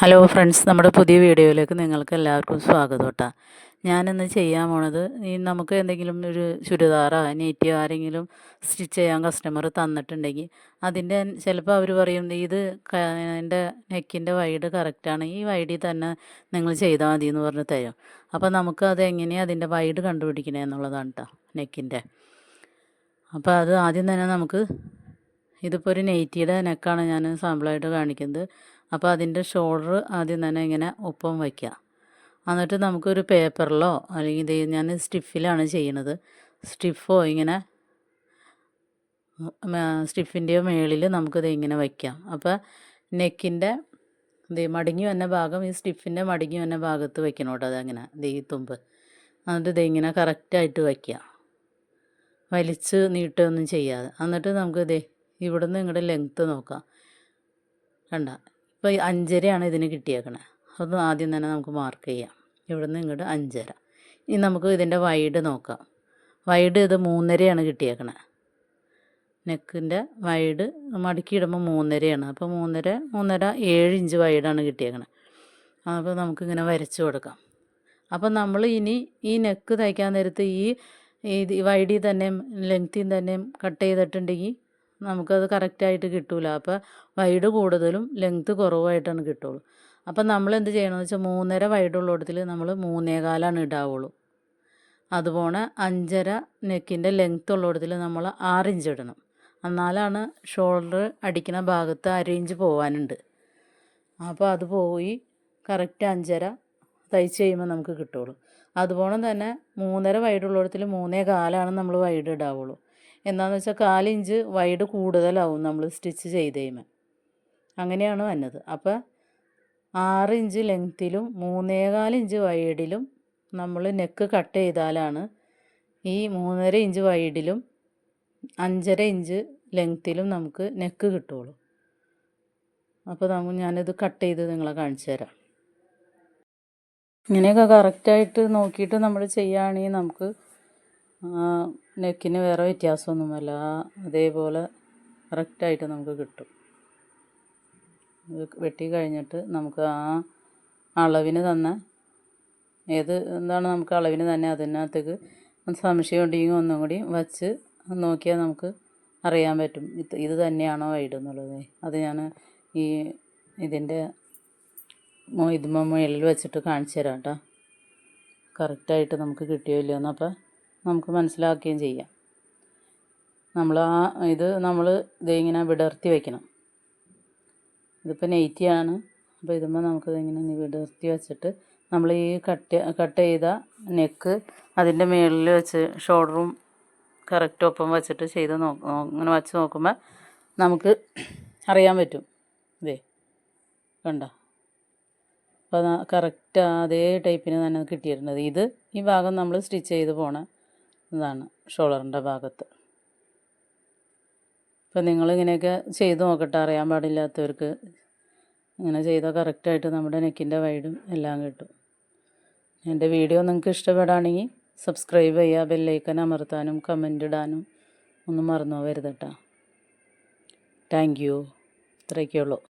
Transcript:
Hello friends നമ്മുടെ പുതിയ വീഡിയോയിലേക്ക് നിങ്ങൾക്ക് എല്ലാവർക്കും സ്വാഗതം കേട്ടോ. ഞാനിന്ന് ചെയ്യാൻ പോണത് ഈ നമുക്ക് എന്തെങ്കിലും ഒരു ചുരിദാറോ നെറ്റിയോ ആരെങ്കിലും സ്റ്റിച്ച് ചെയ്യാൻ കസ്റ്റമർ തന്നിട്ടുണ്ടെങ്കിൽ അതിന്റെ ചിലപ്പോൾ അവർ പറയും ഇത് എന്റെ നെക്കിന്റെ വൈഡ് കറക്റ്റാണ് ഈ വൈഡിൽ തന്നെ നിങ്ങൾ ചെയ്താൽ മതി എന്ന് പറഞ്ഞ് തരും. അപ്പോൾ നമുക്ക് അത് എങ്ങനെയാണ് അതിന്റെ വൈഡ് കണ്ടുപിടിക്കണേ എന്നുള്ളതാണ് കേട്ടോ നെക്കിന്റെ. അപ്പോൾ അത് ആദ്യം തന്നെ നമുക്ക് ഇതിപ്പോൾ ഒരു നെയ്റ്റിയുടെ നെക്കാണ് ഞാൻ സാമ്പിളായിട്ട് കാണിക്കുന്നത്. അപ്പോൾ അതിന്റെ ഷോൾഡർ ആദ്യം തന്നെ ഇങ്ങനെ ഒപ്പം വയ്ക്കുക എന്നിട്ട് നമുക്കൊരു പേപ്പറിലോ അല്ലെങ്കിൽ ഇത് ഞാൻ സ്റ്റിഫിലാണ് ചെയ്യുന്നത് സ്റ്റിഫോ ഇങ്ങനെ സ്റ്റിഫിന്റെയോ മേളിൽ നമുക്കിത് ഇങ്ങനെ വയ്ക്കാം അപ്പോൾ നെക്കിന്റെ ഇത് മടങ്ങി വന്ന ഭാഗം ഈ സ്റ്റിഫിന്റെ മടങ്ങി വന്ന ഭാഗത്ത് വയ്ക്കണം കേട്ടോ അതങ്ങനെ ഇത് ഈ തുമ്പ്. എന്നിട്ട് ഇതിങ്ങനെ കറക്റ്റായിട്ട് വയ്ക്കുക വലിച്ച് നീട്ടുകയൊന്നും ചെയ്യാതെ. എന്നിട്ട് നമുക്ക് ഇതേ ഇവിടുന്ന് നിങ്ങളുടെ ലെങ്ത്ത് നോക്കാം. കണ്ട ഇപ്പോൾ അഞ്ചരയാണ് ഇതിന് കിട്ടിയേക്കണേ. അത് ആദ്യം തന്നെ നമുക്ക് മാർക്ക് ചെയ്യാം. ഇവിടുന്ന് ഇങ്ങോട്ട് അഞ്ചര. ഇനി നമുക്ക് ഇതിന്റെ വൈഡ് നോക്കാം. വൈഡ് ഇത് മൂന്നരയാണ് കിട്ടിയേക്കണേ. നെക്കിന്റെ വൈഡ് മടക്കിയിടുമ്പോൾ മൂന്നരയാണ്. അപ്പോൾ മൂന്നര മൂന്നര ഏഴ് ഇഞ്ച് വൈഡാണ് കിട്ടിയേക്കണേ. അപ്പോൾ നമുക്കിങ്ങനെ വരച്ച് കൊടുക്കാം. അപ്പോൾ നമ്മൾ ഇനി ഈ നെക്ക് തയ്ക്കാൻ നേരത്ത് ഈ ഇത് വൈഡിൽ തന്നെയും ലെങ്ത്തിൽ തന്നെയും കട്ട് ചെയ്തിട്ടുണ്ടെങ്കിൽ നമുക്കത് കറക്റ്റായിട്ട് കിട്ടില്ല അപ്പോൾ വൈഡ് കൂടുതലും ലെങ്ത്ത് കുറവായിട്ടാണ് കിട്ടുള്ളൂ. അപ്പം നമ്മൾ എന്ത് ചെയ്യണമെന്ന് വെച്ചാൽ മൂന്നര വൈഡുള്ളിടത്തിൽ നമ്മൾ മൂന്നേകാലാണ് ഇടാവുള്ളൂ. അതുപോലെ അഞ്ചര നെക്കിന്റെ ലെങ്ത്ത് ഉള്ളിടത്തിൽ നമ്മൾ ആറിഞ്ച് ഇടണം. എന്നാലാണ് ഷോൾഡർ അടിക്കുന്ന ഭാഗത്ത് അരയിഞ്ച് ഇഞ്ച് പോകാനുണ്ട് അപ്പോൾ അത് പോയി കറക്റ്റ് അഞ്ചര തയ്ച്ച് കഴിയുമ്പോൾ നമുക്ക് കിട്ടുള്ളൂ. അതുപോലെ തന്നെ മൂന്നര വൈഡുള്ളിടത്തിൽ മൂന്നേ കാലാണ് നമ്മൾ വൈഡ് ഇടാവുള്ളൂ. എന്താണെന്ന് വെച്ചാൽ കാലിഞ്ച് വൈഡ് കൂടുതലാവും നമ്മൾ സ്റ്റിച്ച് ചെയ്ത് അങ്ങനെയാണ് വന്നത്. അപ്പോൾ ആറ് ഇഞ്ച് ലെങ്ത്തിലും മൂന്നേകാൽ ഇഞ്ച് വൈഡിലും നമ്മൾ നെക്ക് കട്ട് ചെയ്താലാണ് ഈ മൂന്നര ഇഞ്ച് വൈഡിലും അഞ്ചര ഇഞ്ച് ലെങ്ത്തിലും നമുക്ക് നെക്ക് കിട്ടുള്ളൂ. അപ്പോൾ നമ്മൾ ഞാനിത് കട്ട് ചെയ്ത് നിങ്ങളെ കാണിച്ചു തരാം. ഇങ്ങനെയൊക്കെ കറക്റ്റായിട്ട് നോക്കിയിട്ട് നമ്മൾ ചെയ്യുകയാണെങ്കിൽ നമുക്ക് നെക്കിന് വേറെ വ്യത്യാസമൊന്നുമല്ല. അതേപോലെ കറക്റ്റായിട്ട് നമുക്ക് കിട്ടും. വെട്ടി കഴിഞ്ഞിട്ട് നമുക്ക് ആ അളവിന് തന്നെ ഏത് എന്താണ് നമുക്ക് അളവിന് തന്നെ അതിനകത്തേക്ക് സംശയം ഉണ്ടെങ്കിൽ ഒന്നും കൂടി വച്ച് നോക്കിയാൽ നമുക്ക് അറിയാൻ പറ്റും. ഇത് ഇത് തന്നെയാണോ വൈഡ് എന്നുള്ളത്. അത് ഞാൻ ഈ ഇതിന്റെ ഇതുമ്പോൾ മുകളിൽ വെച്ചിട്ട് കാണിച്ചു തരാം കേട്ടോ. കറക്റ്റായിട്ട് നമുക്ക് കിട്ടിയോ ഇല്ലയോ എന്നപ്പോൾ നമുക്ക് മനസ്സിലാക്കുകയും ചെയ്യാം. നമ്മൾ ആ ഇത് നമ്മൾ ഇതിങ്ങനെ വിടർത്തി വയ്ക്കണം ഇതിപ്പോൾ നെയ്റ്റിയാണ് അപ്പോൾ ഇതുമ്പോൾ നമുക്കിതിങ്ങനെ വിടർത്തി വെച്ചിട്ട് നമ്മൾ ഈ കട്ട് കട്ട് ചെയ്ത നെക്ക് അതിന്റെ മുകളിൽ വെച്ച് ഷോൾഡറും കറക്റ്റ് ഒപ്പം വെച്ചിട്ട് ചെയ്ത് നോ ഇങ്ങനെ വച്ച് നോക്കുമ്പോൾ നമുക്ക് അറിയാൻ പറ്റും. ഇതേ കണ്ട? അപ്പോൾ കറക്റ്റ് അതേ ടൈപ്പിന് തന്നെ കിട്ടിയിട്ടുണ്ട്. ഇത് ഈ ഭാഗം നമ്മൾ സ്റ്റിച്ച് ചെയ്ത് പോണ ഇതാണ് ഷോളറിന്റെ ഭാഗത്ത്. ഇപ്പം നിങ്ങളിങ്ങനെയൊക്കെ ചെയ്ത് നോക്കട്ടെ അറിയാൻ പാടില്ലാത്തവർക്ക്. ഇങ്ങനെ ചെയ്താൽ കറക്റ്റായിട്ട് നമ്മുടെ നെക്കിന്റെ വൈഡും എല്ലാം കിട്ടും. എന്റെ വീഡിയോ നിങ്ങൾക്ക് ഇഷ്ടപ്പെടുകയാണെങ്കിൽ സബ്സ്ക്രൈബ് ചെയ്യുക ബെല്ലൈക്കൻ അമർത്താനും കമന്റ് ഇടാനും ഒന്നും മറന്നു പോകരുത് താങ്ക് യു. ഇത്രയൊക്കെയുള്ളൂ.